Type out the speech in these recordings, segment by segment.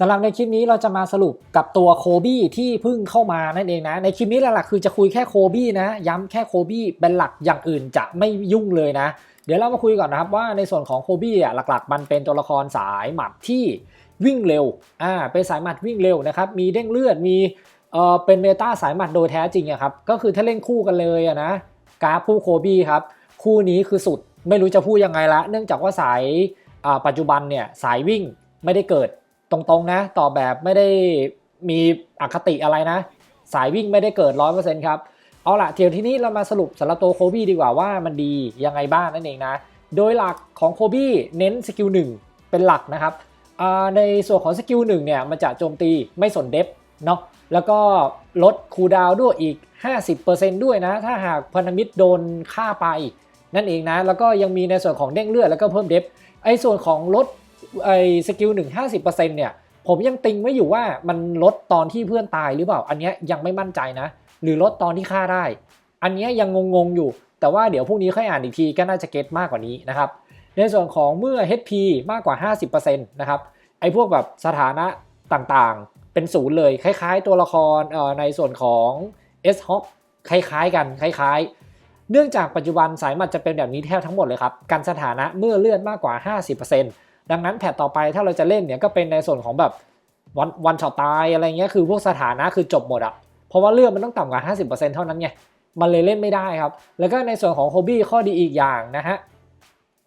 สำหรับในคลิปนี้เราจะมาสรุปกับตัวโคบี้ที่เพิ่งเข้ามานั่นเองนะ ในคลิปนี้หลักๆคือจะคุยแค่โคบี้นะ ย้ำแค่โคบี้เป็นหลักอย่างอื่นจะไม่ยุ่งเลยนะ เดี๋ยวเรามาคุยก่อนนะครับว่าในส่วนของโคบี้อะหลักๆ มันเป็นตัวละครสายหมัดที่วิ่งเร็วอ่าเป็นสายหมัดวิ่งเร็วนะครับมีเด้งเลือดมีเอ่อเป็นเมตาสายหมัดโดยแท้จริงอะครับก็คือถ้าเล่นคู่กันเลยอะนะกราฟผู้โคบี้ครับคู่นี้คือสุดไม่รู้จะพูดยังไงละ เนื่องจากว่าสายอ่าปัจจุบันเนี่ยสายวิ่งไม่ได้เกิด ตรงๆนะ ตอบแบบไม่ได้มีอคติอะไรนะ สายวิ่งไม่ได้เกิด100%ครับ เอาล่ะเดี๋ยวทีนี้เรามาสรุปสำหรับตัวโคบี้ดีกว่าว่ามันดียังไงบ้างนั่นเองนะ โดยหลักของโคบี้เน้นสกิล1เป็นหลักนะครับ ในส่วนของสกิล1เนี่ยมันจะโจมตีไม่สนเดฟเนาะ แล้วก็ลดคูดาวด้วยอีก 50%ด้วยนะ ถ้าหากพันธมิตรโดนฆ่าไปนั่นเองนะ แล้วก็ยังมีในส่วนของเด้งเลือดแล้วก็เพิ่มเดฟไอ้ส่วนของลด ไอ้สกิลหนึ่งห้าสิบเปอร์เซ็นต์เนี่ยผมยังติงไม่อยู่ว่ามันลดตอนที่เพื่อนตายหรือเปล่า อันเนี้ยยังไม่มั่นใจนะ หรือลดตอนที่ฆ่าได้ อันเนี้ยยังงงๆอยู่ แต่ว่าเดี๋ยวพรุ่งนี้ค่อยอ่านอีกทีก็น่าจะเก็ตมากกว่านี้นะครับในส่วนของเมื่อ HP มากกว่า 50%นะครับไอ้พวกแบบสถานะต่างๆ เป็นศูนย์เลยคล้าย ๆ ตัวละครเอ่อในส่วนของ S h o p คล้ายๆ กันคล้ายๆ เนื่องจากปัจจุบันสายมัดจะเป็นแบบนี้แทบทั้งหมดเลยครับการสถานะเมื่อเลื่อนมากกว่า 50% ดังนั้นแพทต่อไปถ้าเราจะเล่นเนี่ยก็เป็นในส่วนของแบบวันวันช็อตตายอะไรเงี้ยคือพวกสถานะคือจบหมดอะเพราะว่าเลือนมันต้องต่ำกว่า 50%เท่านั้นไงมันเลยเล่นไม่ได้ครับ แล้วก็ในส่วนของโฮบี้ข้อดีอีกอย่างนะฮะ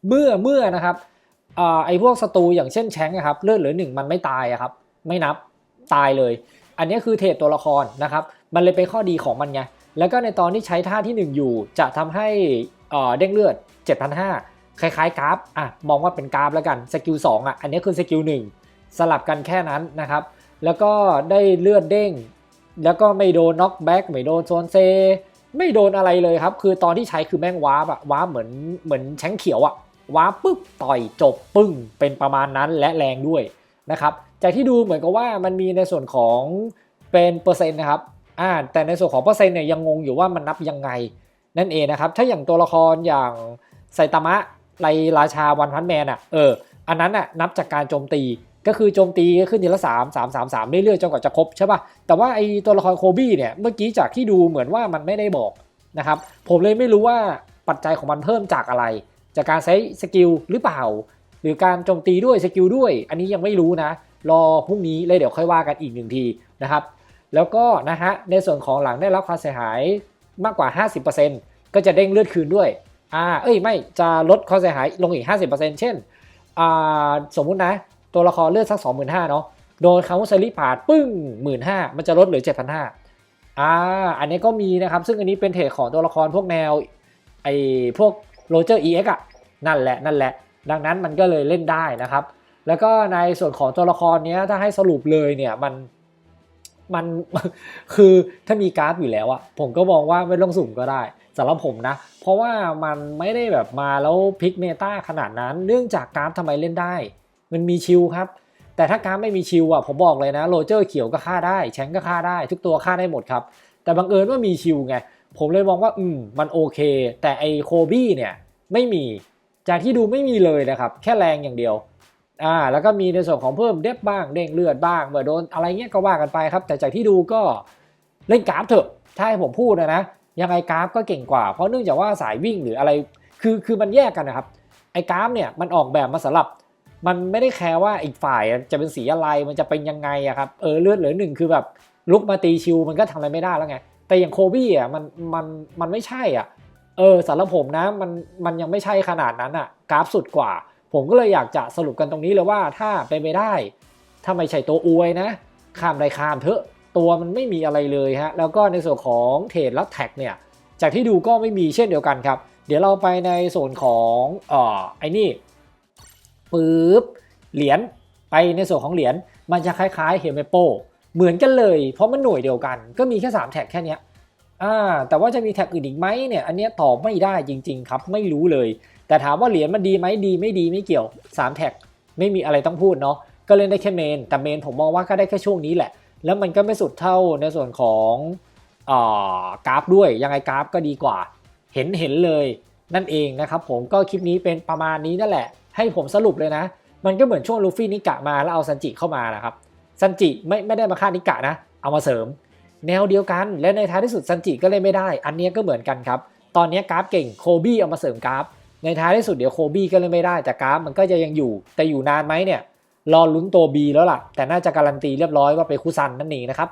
เมื่อเมื่อนะครับอไอ้พวกศัตรูอย่างเช่นแชงค์อะครับเลือดเหลือหนึ่งมันไม่ตายครับ ไม่นับตายเลย อันนี้คือเทรดตัวละครนะครับมันเลยเป็นข้อดีของมันไงแล้วก็ในตอนที่ใช้ท่าที่ 1 อยู่ จะทำให้เด้งเลือด 7,500 คล้ายๆกราฟอะมองว่าเป็นกราฟแล้วกันสกิล2อะอันนี้คือสกิล1สลับกันแค่นั้นนะครับ แล้วก็ได้เลือดเด้ง แล้วก็ไม่โดนน็อกแบ็กไม่โดนโซนเซ ไม่โดนอะไรเลยครับ คือตอนที่ใช้คือแม่งวาร์ปอะวาร์ปเหมือนเหมือนแชงเขียวอะวาร์ปปุ๊บต่อยจบปึ้งเป็นประมาณนั้นและแรงด้วยนะครับจากที่ดูเหมือนกับว่ามันมีในส่วนของเป็นเปอร์เซ็นต์นะครับอ่าแต่ในส่วนของเปอร์เซ็นต์เนี่ยยังงงอยู่ว่ามันนับยังไงนั่นเองนะครับ ถ้าอย่างตัวละครอย่างไซตามะ ไรราชาวันพันแมนอะเอออันนั้นอะนับจากการโจมตีก็คือโจมตีก็ขึ้นทีละสามสามสามสามเรื่อยๆจนกว่าจะครบใช่ป่ะแต่ว่าไอตัวละครโคบี้เนี่ยเมื่อกี้จากที่ดูเหมือนว่ามันไม่ได้บอกนะครับผมเลยไม่รู้ว่าปัจจัยของมันเพิ่มจากอะไร จากการใช้สกิลหรือเปล่า หรือการโจมตีด้วยสกิลด้วย อันนี้ยังไม่รู้นะ รอพรุ่งนี้เลยเดี๋ยวค่อยว่ากันอีกหนึ่งทีนะครับแล้วก็นะฮะในส่วนของหลังได้รับความเสียหายมากกว่า 50%ก็จะเด้งเลือดคืนด้วย อ่าเอ้ยไม่จะลดความเสียหายลงอีก 50%เช่นอ่าสมมุตินะ ตัวละครเลือดสัก 25,000เนาะโดนคาว์เซอรี่ปาดปึ้ง 15,000 มันจะลดเหลือ 7,500อ่าอันนี้ก็มีนะครับ ซึ่งอันนี้เป็นเทรดของตัวละครพวกแนวไอ้พวกโรเจอร์เอ็กอะนั่นแหละนั่นแหละ ดังนั้นมันก็เลยเล่นได้นะครับ แล้วก็ในส่วนของตัวละครเนี้ยถ้าให้สรุปเลยเนี่ยมัน มันคือถ้ามีการ์ดอยู่แล้วอะผมก็มองว่าไม่ต้องสุ่มก็ได้สำหรับผมนะ เพราะว่ามันไม่ได้แบบมาแล้วพลิกเมตาขนาดนั้น เนื่องจากการ์ดทำไมเล่นได้ มันมีชิลครับ แต่ถ้าการ์ดไม่มีชิลอะผมบอกเลยนะโรเจอร์เขียวก็ฆ่าได้แชงก็ฆ่าได้ ทุกตัวฆ่าได้หมดครับ แต่บังเอิญว่ามีชิลไงผมเลยมองว่าอืมมันโอเค แต่ไอโคบี้เนี่ยไม่มีจากที่ดูไม่มีเลยนะครับ แค่แรงอย่างเดียว อ่าแล้วก็มีในส่วนของเพิ่มเดฟบ้างเด้งเลือดบ้างเมื่อโดนอะไรเงี้ยก็ว่ากันไปครับ แต่จากที่ดูก็เล่นกราฟเถอะถ้าให้ผมพูดนะนะยังไงกราฟก็เก่งกว่า เพราะเนื่องจากว่าสายวิ่งหรืออะไรคือคือมันแยกกันนะครับไอ้กราฟเนี่ยมันออกแบบมาสำหรับ มันไม่ได้แคร์ว่าอีกฝ่ายจะเป็นสีอะไรมันจะเป็นยังไงอะครับเออเลือดเหลือหนึ่งคือแบบลุกมาตีชิวมันก็ทำอะไรไม่ได้แล้วไงแต่อย่างโคบี้อะมันมันมันไม่ใช่อะเออสำหรับผมนะมันมันยังไม่ใช่ขนาดนั้นอะกราฟสุดกว่า ผมก็เลยอยากจะสรุปกันตรงนี้เลยว่าถ้าเป็นไปได้ถ้าไม่ใช่ตัวอวยนะข้ามได้ข้ามเถอะตัวมันไม่มีอะไรเลยฮะแล้วก็ในส่วนของเทรดและแท็กเนี่ยจากที่ดูก็ไม่มีเช่นเดียวกันครับ เดี๋ยวเราไปในส่วนของเอ่อไอ้นี่ปึ๊บเหรียญไปในส่วนของเหรียญมันจะคล้ายๆเฮลเมโปเหมือนกันเลย เพราะมันหน่วยเดียวกัน ก็มีแค่ 3 แท็กแค่เนี้ยอ่าแต่ว่าจะมีแท็กอื่นอีกไหมเนี่ยอันนี้ตอบไม่ได้จริง ๆ ครับไม่รู้เลย แต่ถามว่าเหรียญมันดีไหมดีไม่ดีไม่เกี่ยว 3 แท็กไม่มีอะไรต้องพูดเนาะก็เล่นได้แค่เมน แต่เมนผมมองว่าก็ได้แค่ช่วงนี้แหละ แล้วมันก็ไม่สุดเท่าในส่วนของอกราฟด้วยยังไงกราฟก็ดีกว่า เห็นเห็นเลยนั่นเองนะครับผมก็คลิปนี้เป็นประมาณนี้นั่นแหละ ให้ผมสรุปเลยนะ มันก็เหมือนช่วงลูฟี่นิกะมาแล้วเอาซันจิเข้ามานะครับซันจิไม่ไม่ได้มาฆ่านิกะนะ เอามาเสริม แนวเดียวกันและในท้ายที่สุดซันจิก็เล่นไม่ได้ อันเนี้ยก็เหมือนกันครับ ตอนนี้กราฟเก่งโคบี้เอามาเสริมกราฟ ในท้ายที่สุดเดี๋ยวโคบี้ก็เล่นไม่ได้แต่กราฟมันก็จะยังอยู่ แต่อยู่นานไหมเนี่ยรอลุ้นตัว B แล้วล่ะ แต่น่าจะการันตีเรียบร้อยว่าเป็นคุซันนั่นเองนะครับ